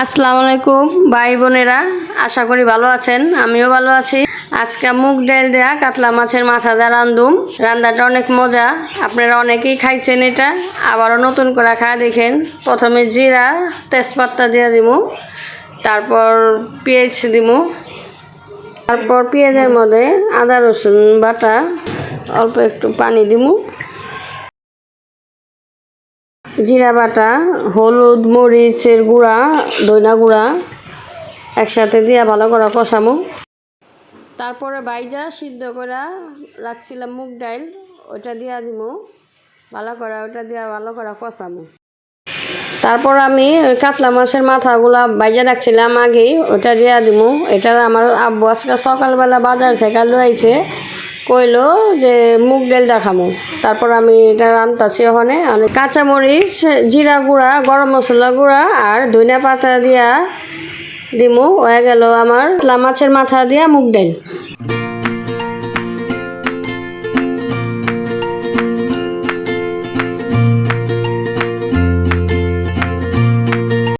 আসসালামু আলাইকুম, ভাই বোনেরা, আশা করি ভালো আছেন, আমিও ভালো আছি। আজকে মুগ ডাল দেয়া, কাতলা মাছের মাথা দেওয়া রান্ধুম। রান্নাটা অনেক মজা, আপনারা অনেকেই খাইছেন এটা, আবারও নতুন করে খায় দেখেন। প্রথমে জিরা, তেজপাতা দিয়ে দিমু, তারপর পেঁয়াজ দিমু, তারপর পেঁয়াজের মধ্যে আদা রসুন বাটা, অল্প একটু পানি দিমু। জিরা বাটা, হলুদ মরিচের গুঁড়া দইনা গুঁড়া একসাথে দিয়া ভালো করে কষামু। তারপরে বাইজা সিদ্ধ করে রাখছিলাম মুগ ডাইল, ওইটা দিয়া দিমু। ভালো করে ওইটা দিয়া ভালো করে কষামু। তারপর আমি ওই কাতলা মাছের মাথাগুলা বাইজা রাখছিলাম আগেই ওটা দিয়া দিমু। এটা আমার আব্বু আজকে সকালবেলা বাজার থেকে লইছে। কইলো যে মুগ ডাল দেখামু তারপর আমি এটা রান্তাছি ওখানে। কাঁচামরিচ, জিরা গুঁড়া, গরম মশলা গুঁড়া আর ধনিয়া পাতা দিয়া দিমু। হয়ে গেল আমার। মাছের মাথা দিয়া মুগ ডাল।